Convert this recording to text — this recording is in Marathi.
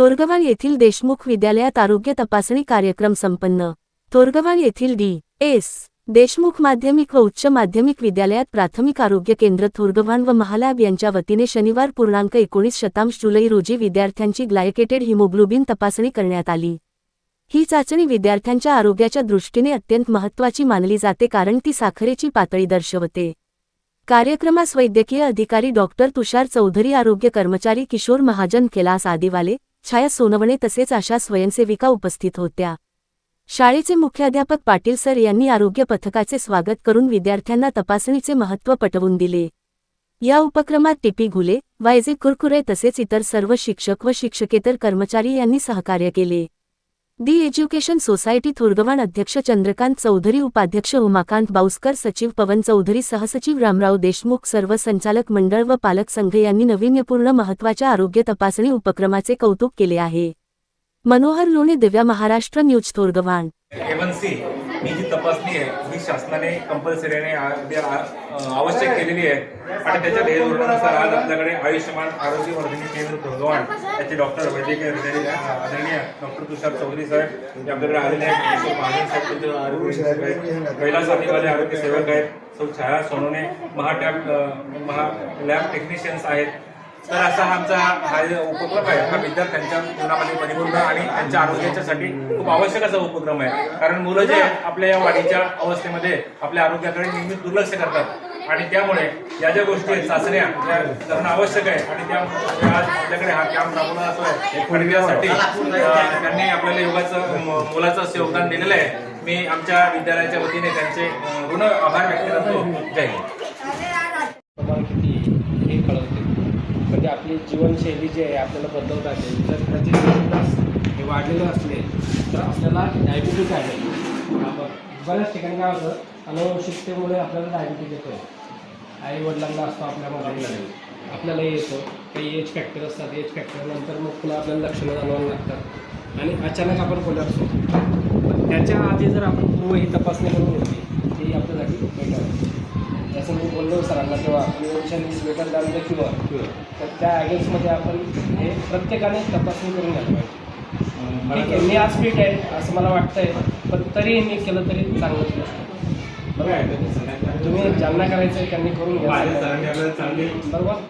तोरगवाल येथील देशमुख विद्यालयात आरोग्य तपासणी कार्यक्रम संपन्न. तोरगवाल येथील डी. एस. देशमुख माध्यमिक व उच्च माध्यमिक विद्यालयात प्राथमिक आरोग्य केंद्र थोरगव्हाण व महालाब यांच्या वतीने शनिवार पूर्णांक एकोणीस शतांश जुलै रोजी विद्यार्थ्यांची ग्लायकेटेड हिमोग्लोबिन तपासणी करण्यात आली. ही चाचणी विद्यार्थ्यांच्या आरोग्याच्या दृष्टीने अत्यंत महत्त्वाची मानली जाते कारण ती साखरेची पातळी दर्शवते. कार्यक्रमास वैद्यकीय अधिकारी डॉक्टर तुषार चौधरी आरोग्य कर्मचारी किशोर महाजन कैलास आदिवाले छाया सोनवणे तसेच आशा स्वयंसेविका उपस्थित होत्या. शाळेचे मुख्याध्यापक पाटील सर यांनी आरोग्य पथकाचे स्वागत करून विद्यार्थ्यांना तपासणीचे महत्त्व पटवून दिले. या उपक्रमात टिपी घुले वायजे कुरकुरे तसेच इतर सर्व शिक्षक व शिक्षकेतर कर्मचारी यांनी सहकार्य केले. दी एज्युकेशन सोसायटी थुर्गवान अध्यक्ष चंद्रकांत चौधरी उपाध्यक्ष उमाकांत बाऊसकर सचिव पवन चौधरी सहसचिव रामराव देशमुख सर्व संचालक मंडळ व पालक संघ यांनी नाविन्यपूर्ण महत्त्वाच्या आरोग्य तपासणी उपक्रमाचे कौतुक केले आहे. मनोहर लोणे दिव्या महाराष्ट्र न्यूज थोरगवाण. ही जी तपासणी आहे ही शासनाने कंपल्सरीने म्हणजे अगदी आवश्यक केलेली आहे. आणि त्याच्या ध्येयधोरणानुसार आज आपल्याकडे आयुष्यमान आरोग्य वर्धिनी केंद्र भगवान त्याचे डॉक्टर वैद्यकीय अधिकारी आदरणीय डॉक्टर तुषार चौधरी साहेब हे आपल्याकडे आलेले आहेत. किशोर महाजन साहेब आरोग्य सेवक आहेत. कैलास अधिवाले आरोग्य सेवक आहेत. सौ छाया सोनोने महाटॅब टॅब महा लॅब टेक्निशियन्स आहेत. तर असा हा आमचा हा जो उपक्रम आहे. हा विद्यार्थ्यांच्या जीवनामध्ये परिपूर्ण आणि त्यांच्या आरोग्याच्यासाठी खूप आवश्यक असा उपक्रम आहे. कारण मुलं जे आहेत, आपल्या या वाढीच्या अवस्थेमध्ये आपल्या आरोग्याकडे नेहमी दुर्लक्ष करतात. आणि त्यामुळे या ज्या गोष्टी आहेत चाचण्या त्या करणं आवश्यक आहे आणि त्या आज आपल्याकडे हा कॅम्प राबवला जातो आहे त्यांनी आपल्याला योगाचं मुलाचं असं योगदान दिलेलं आहे. मी आमच्या विद्यालयाच्या वतीने त्यांचे ऋण आभार व्यक्त करतो. जय हिंद. आपली जीवनशैली जी आहे आपल्याला बदलता येईल जर त्याचे हे वाढलेले असले तर आपल्याला डायबिटीज आहे. बऱ्याच ठिकाणी काय होतं अनुवंशिकतेमुळे आपल्याला डायबिटीज येतो आई वडिलांना असतो आपल्या मुलांना आपल्याला येतो काही एज फॅक्टर असतात एज फॅक्टरनंतर मग पुन्हा आपल्याला लक्षणं जाणवायला लागतात. आणि अचानक आपण कोलॅप्स होतो पण त्याच्या आधी जर आपण पूर्व ही तपासणी करून घेतली ती आपल्यासाठी बेटर बोललो सरांना तेव्हा prevention is better than the cure तर त्या अगेन्स्टमध्ये आपण हे प्रत्येकाने तपासणी करून घ्यायला पाहिजे. ठीक आहे मी आज फिट आहे असं मला वाटतंय पण तरी मी केलं तरी चांगलंच गोष्ट आहे. बरोबर आहे. तुम्ही ज्यांना करायचं आहे त्यांनी करून घ्या. बरोबर?